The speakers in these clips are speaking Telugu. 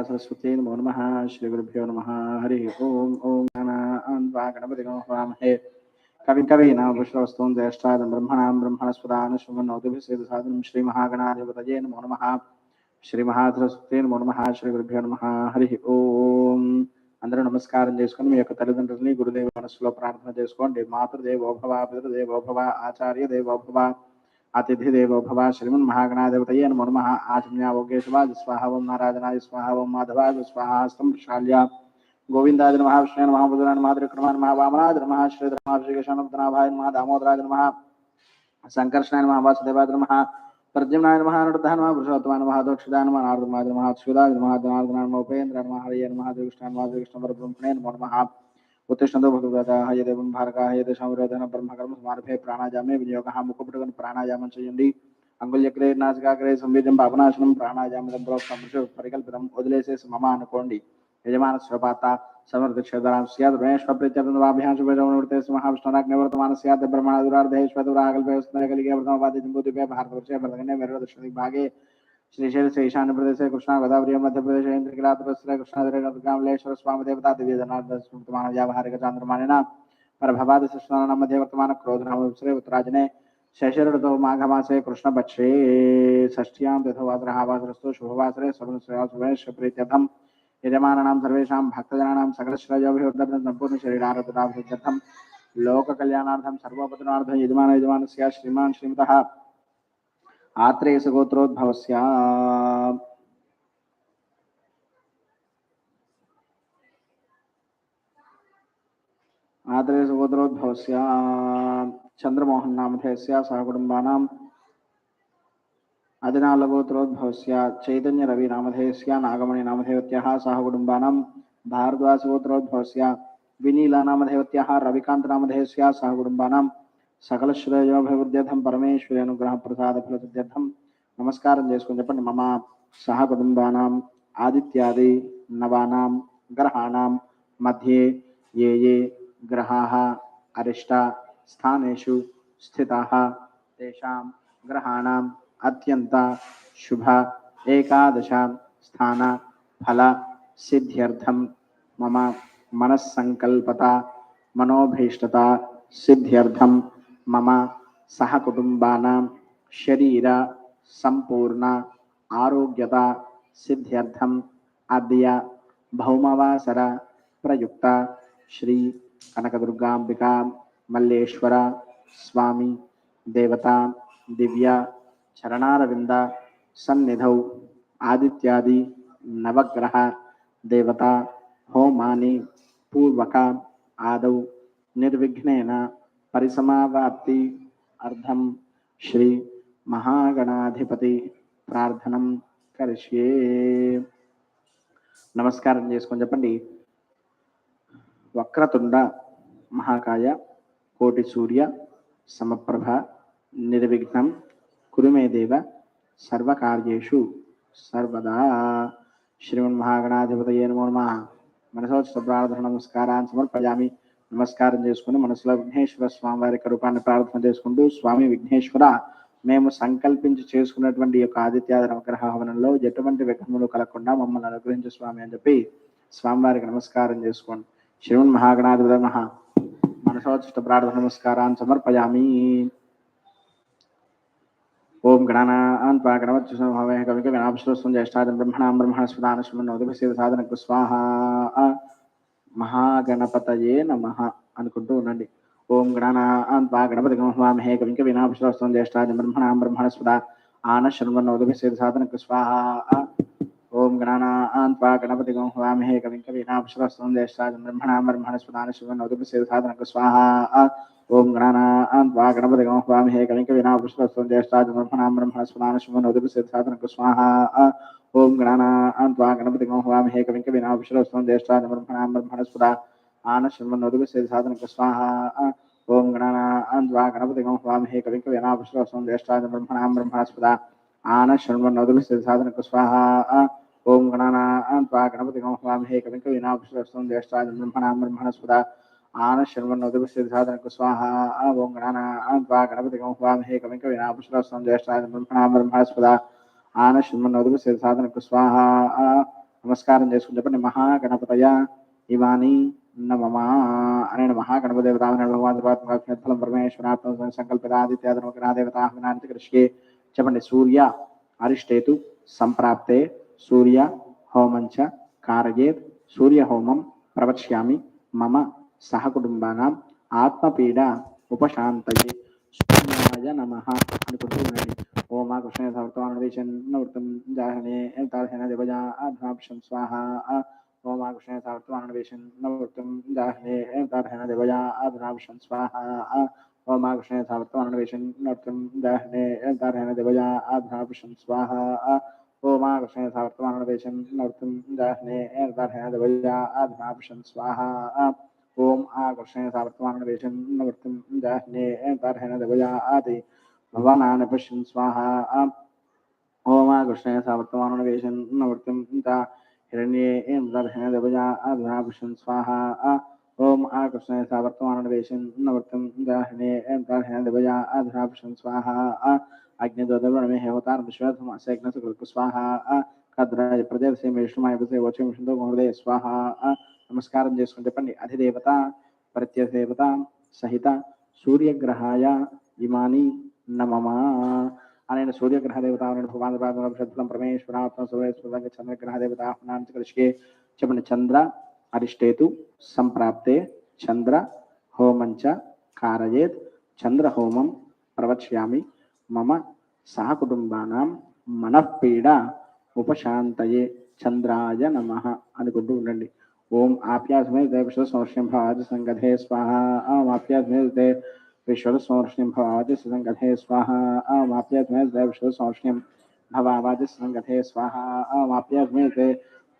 सरस्वती नमो नमः श्रीगुरुभ्यो नमः हरिः ओम् ॐ गणान्वा गणपतिगं हवामहे कविं कवीनामुश्रवस्तून् ज्येष्ठादं ब्रह्मणां ब्रह्मणस्पदान् शृण्वन्नोतिभिसेदसादनं श्रीमहागणाधिपतये नमो नमः శ్రీమహాసరస్వతి నమో నమ శ్రీ గురుభ్యో నమ హరి ఓం అందరూ నమస్కారం చేసుకొని మీ యొక్క తల్లిదండ్రులని గురుదేవ మనస్సులో ప్రార్థన చేసుకోండి మాతృదేవోభవ పితృదేవోభవ ఆచార్య దేవోభవ अतिथिदेव भवा श्रीमन्महागणाधिपतये नमो नमः। आचम्या वोगेशवाज स्वाहा वं नाराजनाय स्वाहा वं माधवाज स्वाहा हस्तं शाल्या। गोविन्दाज नमः विष्णु नमः बुधुरा नमः त्रिक्रमः नमः वामनाज नमः श्रीधर नमः श्रीकेशानन्दनाभाय नमः दामोदराज नमः सङ्कर्षणाय नमः वासुदेवाय नमः प्रद्युम्नाय नमः, अनुरुद्धाय नमः पुरुषोत्तमाय नमः दोक्षदाय नमः, नारदमाय नमः अक्षुदाय नमः, जनार्दनाय नमः, उपेन्द्राय नमः, हरये नमः देवकृष्णाय नमः देवकृष्णवरब्रह्मणे नमो नमः। ఉత్తిష్టంతో భగవత హయదేవం భారక హయదేశం విరోధన బ్రహ్మకర్మ సమారభే ప్రాణాయామే వినియోగ ముఖపుటగను ప్రాణాయామం చేయండి అంగుల్యగ్రే నాసికాగ్రే సంవేదం పాపనాశనం ప్రాణాయామం ప్రోక్తం పరికల్పితం వదిలేసేసి మమ అనుకోండి యజమాన స్వపాత సమర్థ క్షేత్రాం श्रीशैल से ईशान प्रदेश कृष्णा गोदावरी, मध्य प्रदेश इंद्रकिलात्र कृष्णा स्वामी देवता दिव्य धनार्थमान व्यावहारिक चांद्रमाने नाम पर मध्य वर्तमान क्रोध नाम उत्तराज ने शैशर ऋतु माघ मासे कृष्ण पक्षे षष्ठ्याम तथोवासरहावासरस्तु शुभवासरे स्वप्नश्रेयासुभेश्वप्रीत्यर्थम यजमानानां सर्वेषां भक्तजनानां सकलश्रेयोभिवर्धनं सम्पूर्णशरीरारतदाभिवृद्धं लोककल्याणार्थं सर्वपतनार्थं यजमान यजमानस्य श्रीमान् श्रीमतः। आत्रेयस गोत्रोद्भव आत्रेयस गोत्रोद्भव चंद्रमोहन नामधेयस्य सहकुटुंबानाम् अदिनाल गोत्रोद्भवस्य, चैतन्य रवि नामधेयस्य नागमणि नामधेयवत्यः सहकुटुंबानां भारद्वाज गोत्रोद्भवस्य, विनीला नामधेयवत्यः रविकांत नामधेयस्य सहकुटुंबानां సకల శ్రేయోభివృద్ధ్యర్థం పరమేశ్వరి అనుగ్రహ ప్రసాద ఫలసిద్ధ్యర్థం నమస్కారం చేసుకుని చెప్పండి. మమ సహ కుటుంబానాం ఆదిత్యాది నవానాం గ్రహాణం మధ్యే ఏ ఏ గ్రహా అరిష్ట స్థానేషు స్థిత తేషాం గ్రహాణం అత్యంత శుభ ఏకాదశ స్థాన ఫల సిద్ధ్యర్థం. మమ మనస్సంకల్పత మనోభీష్టత సిద్ధ్యర్థం. మమ సహ సహకుటుంబానాం శరీర సంపూర్ణ ఆరోగ్యత సిద్ధ్యర్థం అద్య భౌమవాసర ప్రయుక్త శ్రీ కనకదుర్గాంబికా మల్లేశ్వర స్వామి దేవత దివ్య చరణారవింద సన్నిధౌ ఆదిత్యాది నవగ్రహ దేవత హోమాని పూర్వక ఆదౌ నిర్విఘ్నేన పరిసమావాప్తి అర్థం శ్రీ మహాగణాధిపతి ప్రార్థనం కరిష్యే. నమస్కారం చేసుకొని చెప్పండి. వక్రతుండ మహాకాయ కోటి సూర్య సమప్రభ నిర్విఘ్నం కురుమేదేవ సర్వకార్యేషు సర్వదా. శ్రీమన్మహాగణాధిపతయే నమో నమ. మనసోచిత ప్రార్థన నమస్కారాన్ని సమర్పయామి. నమస్కారం చేసుకుని మనసులో విఘ్నేశ్వర స్వామి వారి రూపాన్ని ప్రార్థన చేసుకుంటూ స్వామి విఘ్నేశ్వర మేము సంకల్పించి చేసుకున్నటువంటి యొక్క ఆదిత్యాద నవగ్రహ హవనంలో ఎటువంటి విఘ్నములు కలగకుండా మమ్మల్ని అనుగ్రహించు స్వామి అని చెప్పి స్వామివారికి నమస్కారం చేసుకోండి. శ్రీమన్ మహాగణాధిపత మహా మనసోచిష్ట ప్రార్థన నమస్కారాన్ని సమర్పయామి. ఓం గణానాన్ పా గణవత్సభవే కవిక వినాభస్వం జ్యేష్ఠాదం బ్రహ్మణాం బ్రహ్మణస్పదాన సాధనకు స్వాహ. మహాగణపతయే నమ అనుకుంటూ ఉండండి. ఓం గణానాన్ పా గణపతి గమహే కవిక వినాభస్వం జ్యేష్ఠాదం బ్రహ్మణాం బ్రహ్మణస్పద ఆన శృణోదభిసేద సాధనకు స్వాహ. ओम गणना गणपतिगं हवामहे, कविं कवीनां देशाय ब्रह्मणां स्वाहा। ओम गणना गणपति गौ हवाम कवीनां देशाय ब्रह्मणां ब्रह्मणस्पदानि स्वाहा। ओम गणना गणपतिगं हवामहे, कविं कवीनां ब्रह्मणस्पदा आन शिवनोदुपसेव साधनक स्वाहा। ओम गणना गणपतिगं हवामहे, कविं कवीनां देशाय ब्रह्मणस्पदा आन साधनक स्वाहा। ఓం గణానాన్ వా గణపతి గమహే కవిక వినాపుష్పస్వం జ్యేష్ఠాది బ్రహ్మణాం బ్రహ్మణస్పద ఆన శర్మన్నోదభిసిద్ధాతనకు స్వాహ ఓం గణానాన్ వా గణపతి గమహే కవిక వినాపుష్పస్వం జ్యేష్ఠాది బ్రహ్మణాం బ్రహ్మణస్పద ఆన శర్మన్నోదభిసిద్ధాతనకు స్వాహ. నమస్కారం చేసుకుని చెప్పండి. మహాగణపతయ ఇవాని నమమా అనే మహాగణపదేవతామన భగవాన్ ఫలం పరమేశ్వరాత్మ సంకల్పితాదిత్యాదనమగ్రహదేవతాహ్మనాంతి కృష్యే చెప్పండి. సూర్య అరిష్టేతు సంప్రాప్తే సూర్య హోమంచ కారయేత్ సూర్య హోమం ప్రవక్ష్యామి మమ సహకుటుంబానాం ఆత్మపీడ ఉపశాంతయే. సూర్యాయ నమ అనుకుంటూ ఉండండి ఓం ఆ కృష్ణ సమర్థమానవేశన్నవృత్తం జాహనే తార్హణ దేవజా స్వాహ. ఓం ఆ కృష్ణ సమర్థమానవేశన్నవృత్తం జాహనే తార్హణ దేవజా స్వాహ. ఓం ఆ కృష్ణ సమర్థమానవేశన్నవృత్తం జాహనే తార్హణ దేవజా స్వాహ. ओमा कृष्ण सावर्तमान देशम नर्तम गोमाकृष्णे सावर्तमानदेशं नर्तुं जाह्ने एर्दर्हदवजाभिषन् स्वाहा देशम नर्तम जाहने नर्तुं है दबिया आदि भवानान् पश्यन् स्वाहा। ॐ आकृष्णे सावर्तमानदेशं नर्तुं च हिरण्ये दबिया आदिभिषन् स्वाहा। ఓం ఆ కృష్ణ సమర్థమానవేశన్నవృత్తం జాహనే దర్శన దేవజా ఆధ్వా పశ్యన్ స్వాహ అగ్నిదోదమే హేవతార విశ్వాసమాసగ్నసు స్వాహ కద్రాజ ప్రదేశే విష్ణుమాయ వచ్చే విష్ణుతో మహోదయ స్వాహ నమస్కారం చేసుకుని చెప్పండి అధిదేవత ప్రత్యదేవత సహిత సూర్యగ్రహాయ ఇమాని నమమా అనైన సూర్యగ్రహ దేవత భగవాన్ భగవాన్ పరమేశ్వరాత్మ సూర్యస్వరంగ చంద్రగ్రహ దేవత చెప్పండి చంద్ర అరిష్టేతు సంప్రాప్తే చంద్ర హోమంచ కారయేత్. చంద్ర హోమం ప్రవక్ష్యామి. మమ సహకుటుంబానాం మనఃపీడ ఉపశాంతయే. చంద్రాయ నమ అనుకుంటూ ఉండండి. ఓం ఆప్యాసమే దేవశ్వ సంవర్షం భావాది సంగధే స్వాహ. ఆం ఆప్యాసమే దే విశ్వ సంవర్షం భవాది సంగధే స్వాహ. ఆం ఆప్యాసమే దేవశ్వ సంవర్షం భవాది సంగధే స్వాహ. ఆం ఆప్యాసమే దే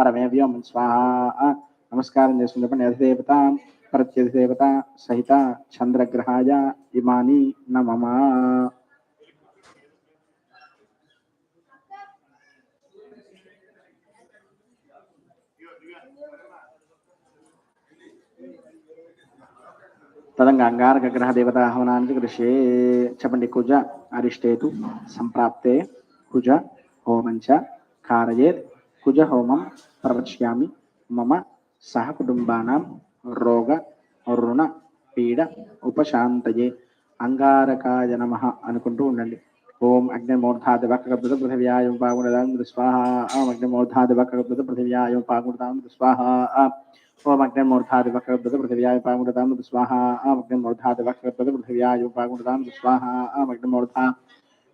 పరమేవ్యం స్వాహ. నమస్కారం చేసుకున్నప్పుడు నేతదేవత ప్రత్యధిదేవత సహిత చంద్రగ్రహాయ ఇమాని నమమా తదంగా అంగారక గ్రహ దేవతా హవనానికి కృషే చెప్పండి కుజ అరిష్టేతు సంప్రాప్తే. కుజ హోమంచ కారయేత్ కుజ హోమం ప్రవక్ష్యామి మమ సహ కుటుంబానాం రోగ రుణ పీడ ఉపశాంతయే అంగారకాయ నమ అనుకుంటూ ఉండండి ఓం అగ్నిమూర్ధాది వక్రగద్భుత పృథివ్యాయం పాగుణదాం స్వాహ ఓం అగ్నిమూర్ధాది వక్రగద్భుత పృథివ్యాయం పాగుణదాం స్వాహ ఓం అగ్నిమూర్ధాది వక్రగద్భుత పృథివ్యాయ పాగుణదాం స్వాహ ఓం అగ్నిమూర్ధాది వక్రగద్భుత పృథివ్యాయం పాగుణదాం స్వాహ ఓం అగ్నిమూర్ధా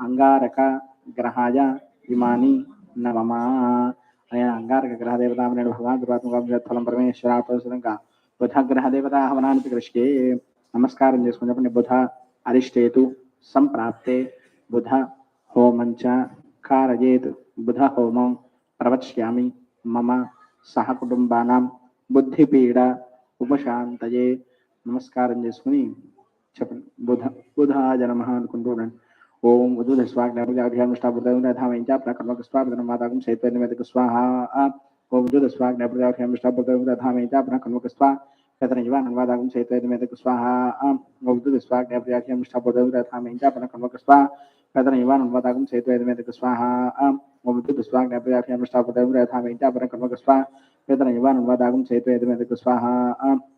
అంగారక గ్రహాయ ఇమాని నవమా అయన అంగారక గ్రహ భగవాన్ దుర్వాత్మకం పరమేశ్వరాపరంగా బుధ గ్రహదేవత హవనానికి కృషికి నమస్కారం చేసుకుని చెప్పండి. బుధ అరిష్టేతు సంప్రాప్తే. బుధ హోమంచ కారయేత్. బుధ హోమం ప్రవక్ష్యామి మమ సహ కుటుంబానాం. బుద్ధిపీడ ఉపశాంతయే. నమస్కారం చేసుకుని చెప్పండి. బుధ బుధాయ నమ అనుకుంటూ ఉండండి. ओम उदुद स्वाग्नप्रजाभिष्टापृतधामेचाप्राकर्मकस्वादनमाताकं शैतन्यमेतक स्वाहा ओम उदुद स्वाग्नप्रजाभिष्टापृतधामेचाप्राकर्मक स्वा कतनजीवानवादाकं शैतन्यमेतक स्वाहा। ओम उदुद स्वाग्नप्रजाभिष्टापृतधामेचाप्राकर्मक स्वा कतनजीवानवादाकं शैतन्यमेतक स्वाहा। ओम उदुद स्वाग्नप्रजाभिष्टापृतधामेचाप्राकर्मक स्वा कतनजीवानवादाकं शैतन्यमेतक स्वाहा।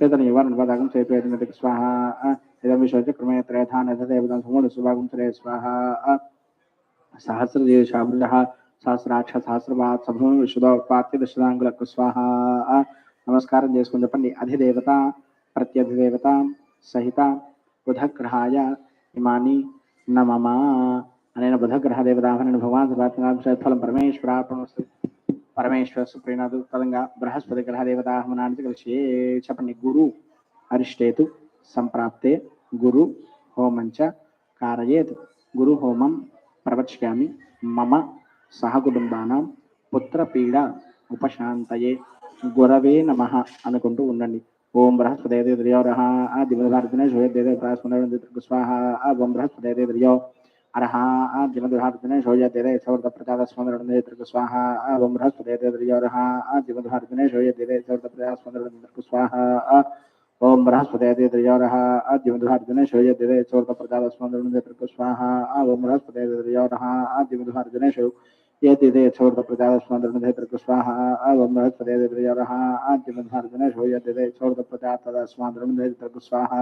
యతమేదక స్వాహ ఓం జ్యోతి స్వాగ ప్రియాభ్యాం ఇష్టాభుజం వేధామేజ పునఃకర్మక స్వా వేదన యువాన్ వాదాగం సేతు యతమేదక స్వాహ ఇదం విశ్వచక్రమే త్రయథాన దేవతాం సమూఢ సుభాగం శ్రేయ స్వాహ सहस्रदेशामृतः సహస్రాక్ష సహస్రపాత్ సభూమి విశుధోత్పాత్య దశదాంగులకు స్వాహ నమస్కారం చేసుకుని చెప్పండి అధిదేవత ప్రత్యధిదేవత సహిత బుధగ్రహాయ ఇమాని నమమ అనేన బుధగ్రహ దేవతాహరణ భగవాన్ సర్వాత్మఫలం పరమేశ్వరార్పణస్తు పరమేశ్వర సుప్రీనాథు పదంగా బృహస్పతి గ్రహ దేవతాహమనానికి కలిసి చెప్పండి. గురు అరిష్టేతు సంప్రాప్తే గురు హోమంచ కారయేత్. గురు హోమం ప్రవక్ష్యామి మమ సహకుటుంబానం పుత్రపీడ ఉపశాంతయే. గురవే నమ అనుకుంటూ ఉండండి. ఓం బృహస్పతి ద్రియో ఆ దివధార్జనే శోయదేవ ప్రాస్మరణ స్వాహ ఓం బృహస్పతి ద్రియో अरहा जिमदुहार्दिने शोयतेरे यथवर्तप्रचादस्मरणेतृकस्वाहा ओं बृहस्पते त्रियोरहा जिमदुहार्दिने शोयतेरे यथवर्तप्रचादस्मरणेतृकस्वाहा ओं बृहस्पते त्रियोरहा जिमदुहार्दिने शोयतेरे यथवर्तप्रचादस्मरणेतृकस्वाहा ओं बृहस्पते त्रियोरहा जिमदुहार्दिने शो यतिते यथवर्तप्रचादस्मरणेतृकस्वाहा ओं बृहस्पते त्रियोरहा जिमदुहार्दिने शोयतेरे यथवर्तप्रचादस्मरणेतृकस्वाहा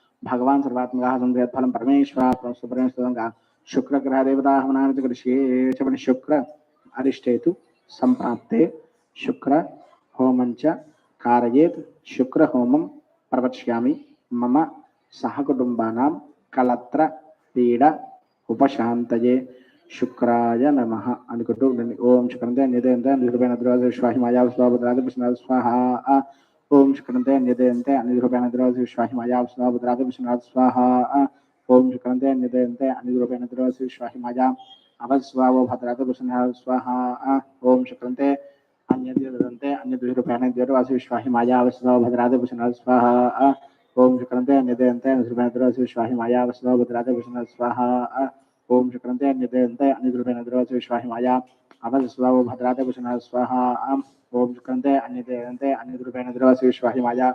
భగవాన్ సర్వాత్మగా సంధ్యత్ఫలం పరమేశ్వర పరమేశ్వరంగా శుక్రగ్రహదేవతాహమనాన్ని కృషి చెప్పండి శుక్ర అరిష్టేతు సంప్రాప్తే శుక్ర హోమంచ కారయేత్ శుక్ర హోమం ప్రవక్ష్యామి మమ సహకుటుంబానాం కలత్ర పీడ ఉపశాంతయే శుక్రాయ నమ అనుకుంటూ ఉండండి ఓం శుక్రంతే నిదేంద్ర నిరుపైన ద్రోధ స్వాహి మాయా స్వాహ ओम शुक्रंते अन्यदयन्ते अनिरूपेण द्रवस्य विश्वाहि मायां स्वाहा भद्राग विश्वनाथ स्वाहा। ओम शुक्रंते अन्यदयन्ते अनिरूपेण द्रवस्य विश्वाहि मायां अवस्वाव भद्राग विश्वनाथ स्वाहा। ओम शुक्रंते अन्यदयन्ते अन्यदरूपेण द्रवस्य विश्वाहि मायां अवस्वाव भद्राग विश्वनाथ स्वाहा। ओम शुक्रंते अन्यदयन्ते अनिरूपेण द्रवस्य विश्वाहि मायां अवस्वाव भद्राग विश्वनाथ स्वाहा। ओम शुक्रंते अन्यदयन्ते अनिरूपेण द्रवस्य विश्वाहि माया अमरस्वो भद्राते वसुना स्वाहा ओम शुक्रन्ते अन्यते अन्यद्रूपेण माया।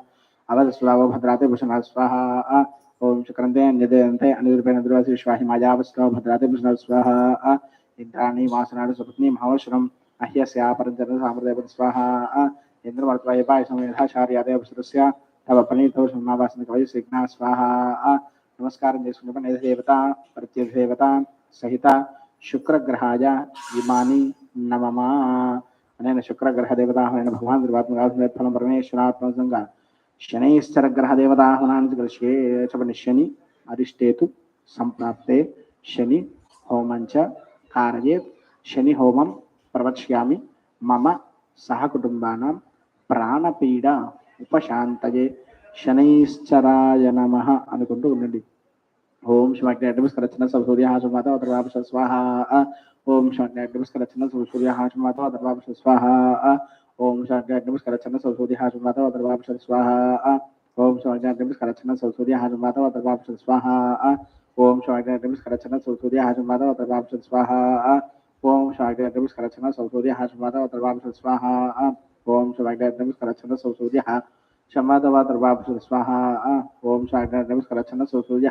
भद्राते वसुना स्वाहा ओम शुक्रन्ते अन्यते अन्यद्रूपेण द्रवसि विश्वाहि माया। भद्राते वसुना स्वाहा इंद्राणी वासनाड सुपत्नी महावश्रम अह्यस्या परञ्जन सामृदय स्वाहा इन्द्रमर्त्वाय पायसमेधाचार्यादय अवसरस्य तव प्रणीतौ सम्मावासन कवय सिग्ना स्वाहा नमस्कार सहिता శుక్రగ్రహాయ ఇమాని నమమా అనైన శుక్రగ్రహ దేవతాహనైన భగవాన్ దుర్వాత్మగా ఫలం పరమేశ్వరాత్మకంగా శనైశ్చర గ్రహ దేవతాహనానికి దృశ్యే శని అరిష్టేతు సంప్రాప్తే శని హోమంచ కారయేత్ శని హోమం ప్రవక్ష్యామి మమ సహకుటుంబానాం ప్రాణపీడ ఉపశాంతయే శనైశ్చరాయ నమ అనుకుంటూ ఉండండి ओम शिवाग्नेटमस्करचन सवसूर्यः सुमाता अथर्वाप स्वाहा। ओम शिवाग्नेटमस्करचन सवसूर्यः सुमाता अथर्वाप स्वाहा। ओम शिवाग्नेटमस्करचन सवसूर्यः सुमाता अथर्वाप स्वाहा। ओम शिवाग्नेटमस्करचन सवसूर्यः सुमाता अथर्वाप स्वाहा। ओम शिवाग्नेटमस्करचन सवसूर्यः सुमाता अथर्वाप स्वाहा। ओम शिवाग्नेटमस्करचन सवसूर्यः सुमाता अथर्वाप स्वाहा। ओम शिवाग्नेटमस्करचन सवसूर्यः क्षमा दवा दर्वाभ स्वाहा। ओम शाग्र नमस्कार छन्न सब सूर्य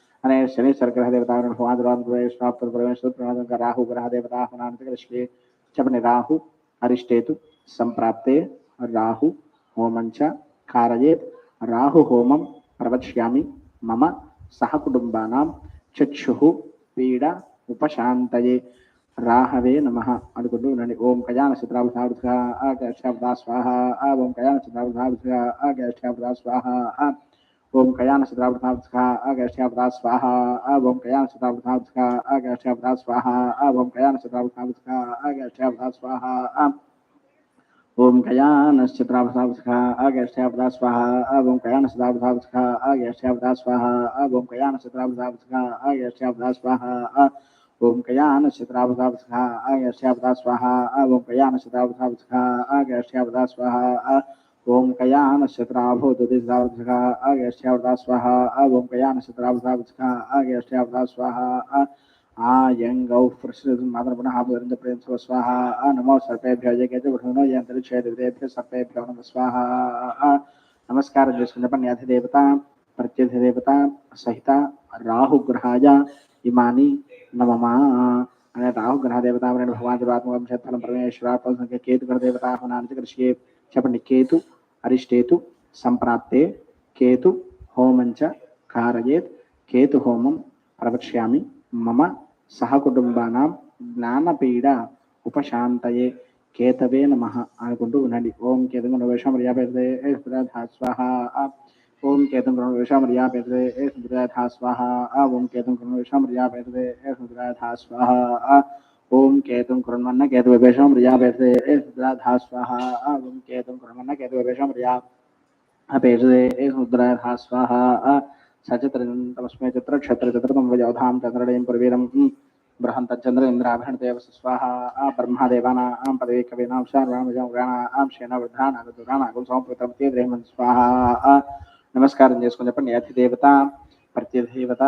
అనే శనీశ్వర గ్రహ దేవత భగవాన్ రాహు గ్రహ దేవత హునాంతకృష్ణే చెప్పండి రాహు అరిష్టేతు సంప్రాప్తే రాహు హోమంచ కారయేత్ రాహు హోమం ప్రవక్ష్యామి మమ సహకుటుంబానాం చక్షు పీడ ఉపశాంతయే రాహవే నమ అనుకుంటూ ఉండండి ఓం కయాన చిత్రాభుధాభుధ ఆగష్టాభుధా స్వాహ ఆ ఓం కయాన చిత్రాభుధాభుధ ఆగష్టాభుధా స్వాహ ఆ ओम कयान सुतावृतावृतखा अगैष्ठ्यावृता स्वाहा अब ओम कयान सुतावृतावृतखा स्वाहा अब ओम कयान सुतावृतावृतखा स्वाहा ओम कयान सुतावृतावृतखा स्वाहा अब ओम कयान सुतावृतावृतखा अगैष्ठ्यावृता स्वाहा अब ओम कयान सुतावृतावृतखा अगैष्ठ्यावृता स्वाहा ओम कयान सुतावृतावृतखा अगैष्ठ्यावृता स्वाहा अब ओम कयान सुतावृतावृतखा अगैष्ठ्यावृता स्वाहा ఆగష్టాభుధా స్వాహ ఆ ఓం కయానచిత్రాభుధాభుధ ఆగష్టాభుధా స్వాహ ఆ ఆయంగౌ మాత్రం పునః పురంత ప్రేమ స్వాహ ఆ నమో సర్పేభ్యో జగతి బృహణో యంత్రిక్షేదేభ్య సర్పేభ్యో నమ స్వాహ ఆ నమస్కారం చేసుకున్న పని అధిదేవత ప్రత్యధిదేవత సహిత రాహుగ్రహాయ ఇమాని నమమా అనే రాహుగ్రహ దేవత అనే భగవాన్ దురాత్మకం పరమేశ్వర సంఖ్య కేతు గ్రహ దేవత హోనానికి కృషి చెప్పండి కేతు. అరిష్టేతు సంప్రాప్తే కేతు హోమంచ కారయేత్ కేతు హోమం ప్రవక్ష్యామి మమ సహకుటుంబానాం జ్ఞానపీడ ఉపశాంతయే కేతవే నమ అనుకుంటూ ఉండండి. ఓం కేతం వేషమర్యాపేదే స్వాహ. ఓం కేతం వేషమర్యాపేదే సుద్రాధా స్వాహ. ఓం కేతం వేషమర్యాపేదే సుద్రాధా స్వాహ. ఓం కేతం కృణ్వన్న కేతు వేషమర్యాపేదే సుద్రాధా స్వాహ ఓం కేతం కృణ్వన్న కేతు వేషమర్యా అపేదే సుద్రాధా స్వాహ సచిత్రస్మై చిత్ర క్షత్ర చిత్రతం వయోధాం చంద్రడయం పురవీరం బృహంత చంద్ర ఇంద్రాభరణదేవ స్వాహ ఆ బ్రహ్మదేవానాం పదవీ కవీనాం శానాం శేన వృద్ధానాగదురానాగం సంపృతమతే బ్రహ్మన్ స్వాహ నమస్కారం చేసుకుని చెప్పండి అతిదేవత ప్రత్యదేవత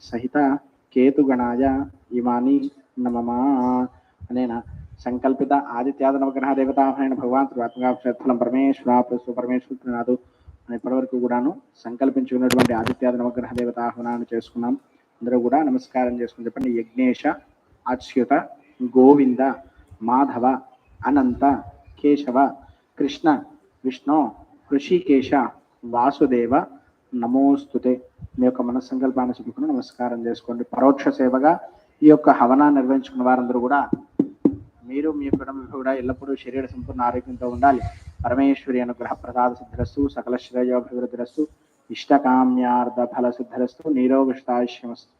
సహిత కేతుగణాయ ఇమాని నమమా అనేన సంకల్పిత ఆదిత్యాద నవగ్రహ దేవత భగవాన్ త్రివాత్మగా పరమేశ్వర పరమేశ్వరునాథు ఇప్పటివరకు కూడాను సంకల్పించుకున్నటువంటి ఆదిత్యాద నవగ్రహ దేవత ఆహ్వానాన్ని చేసుకున్నాం. అందరూ కూడా నమస్కారం చేసుకుని చెప్పండి. యజ్ఞేశ అచ్యుత గోవింద మాధవ అనంత కేశవ కృష్ణ విష్ణు ఋషికేశ వాసుదేవ నమోస్తుతే. మీ యొక్క మనస్సంకల్పాన్ని చెప్పుకుని నమస్కారం చేసుకోండి. పరోక్ష సేవగా ఈ యొక్క హవనాన్ని నిర్వహించుకున్న వారందరూ కూడా మీరు మీ కుటుంబ కూడా ఎల్లప్పుడూ శరీర సంపూర్ణ ఆరోగ్యంతో ఉండాలి. పరమేశ్వరి అనుగ్రహ ప్రసాద సిద్ధిరస్తు సకల శ్రేయోభివృద్ధిరస్తు ఇష్టకామ్యార్థ ఫల సిద్ధిరస్తు నీరోగిష్టాయుష్యమస్తు